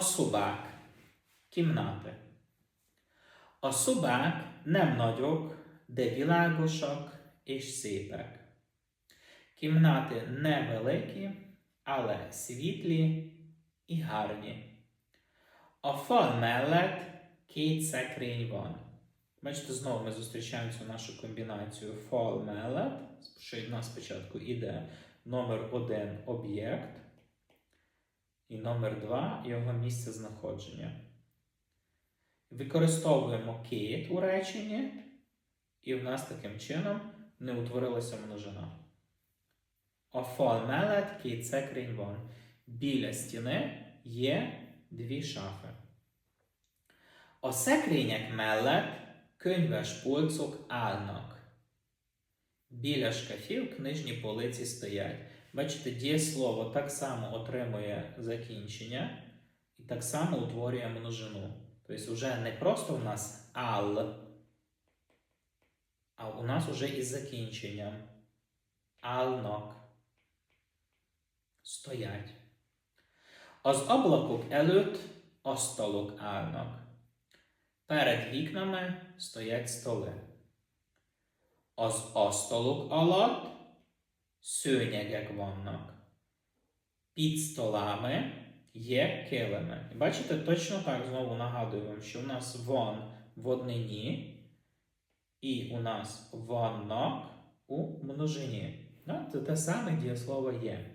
szobák, kimnáte. A szobák nem nagyok, de világosak és szépek. Кімнати невеликі, але світлі і гарні. А фон mellett két szekrény van. Бачите, знову ми зустрічаємо цю нашу комбінацію фол mellett, що від нас спочатку іде номер один об'єкт, і номер два його місце знаходження. Використовуємо кит у реченні, і в нас таким чином не утворилася множина. Fal mellett két szekrény. Біля стіни є дві шафи. A szekrények mellett könyves polcok állnak. Біля шкафів книжні полиці стоять. Бачите, дієслово так само отримує закінчення і так само утворює множину. Тобто, вже не просто у нас ал, а у нас вже із закінченням. Алнок. Стоять. Az ablakok előtt asztalok állnak. Перед вікнами стоять столи. Az asztalok alatt szőnyegek vannak. Під столами є килими. І бачите, точно так знову нагадую вам, що у нас вон в однині, і у нас вонок у множині. Да? Це те саме дієслово є.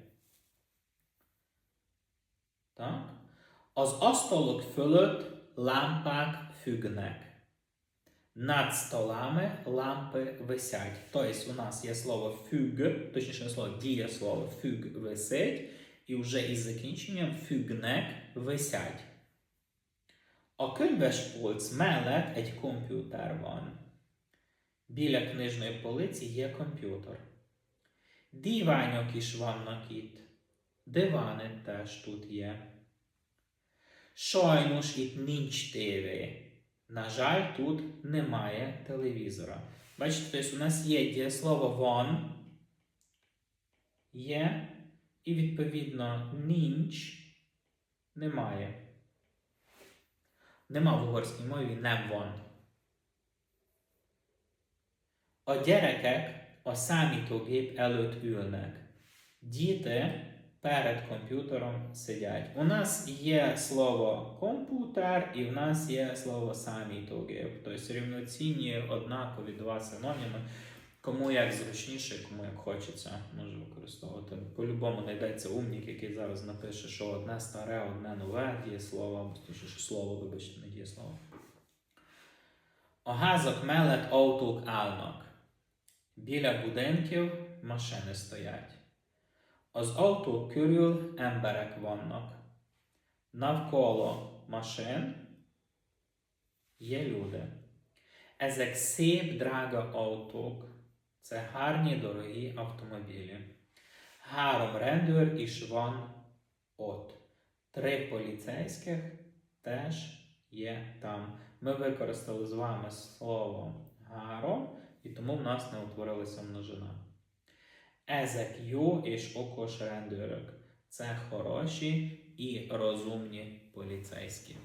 Так? Az asztalok fölött lámpák függnek. Над столами лампи висять. Тобто у нас є слово függ, точніше слово дієслово függ висить, і вже із закінченням függnek висять. A könyvespolc mellett egy комп'ютер van. Біля книжної полиці є комп'ютер. Дивányok is vannak itt. Дивани теж тут є. Sajnos itt nincs tévé. На жаль, тут немає телевізора. Бачите, тобто у нас є дієслово вон, є, і відповідно ніч немає. Нема в угорській мові nem van. A gyerekek a számítógép előtt ülnek. Діти перед комп'ютером сидять. У нас є слово комп'ютер і в нас є слово самітогів. Тобто рівноцінні однакові два синоніми. Кому як зручніше, кому як хочеться, може використовувати. По-любому знайдеться умник, який зараз напише, що одне старе, одне нове дієслово, або точніше слово, вибачте, не дієслово. Házak mellett autók állnak. Біля будинків машини стоять. Az autók körül emberek vannak. Навколо машин є люди. Ezek szép, drága autók. Це гарні, дорогі автомобілі. Három rendőr is van ott. Три поліцейських теж є там. Ми використали з вами слово гаром, і тому в нас не утворилася множина. Ezek jó és okos rendőrök. Це хороші і розумні поліцейські.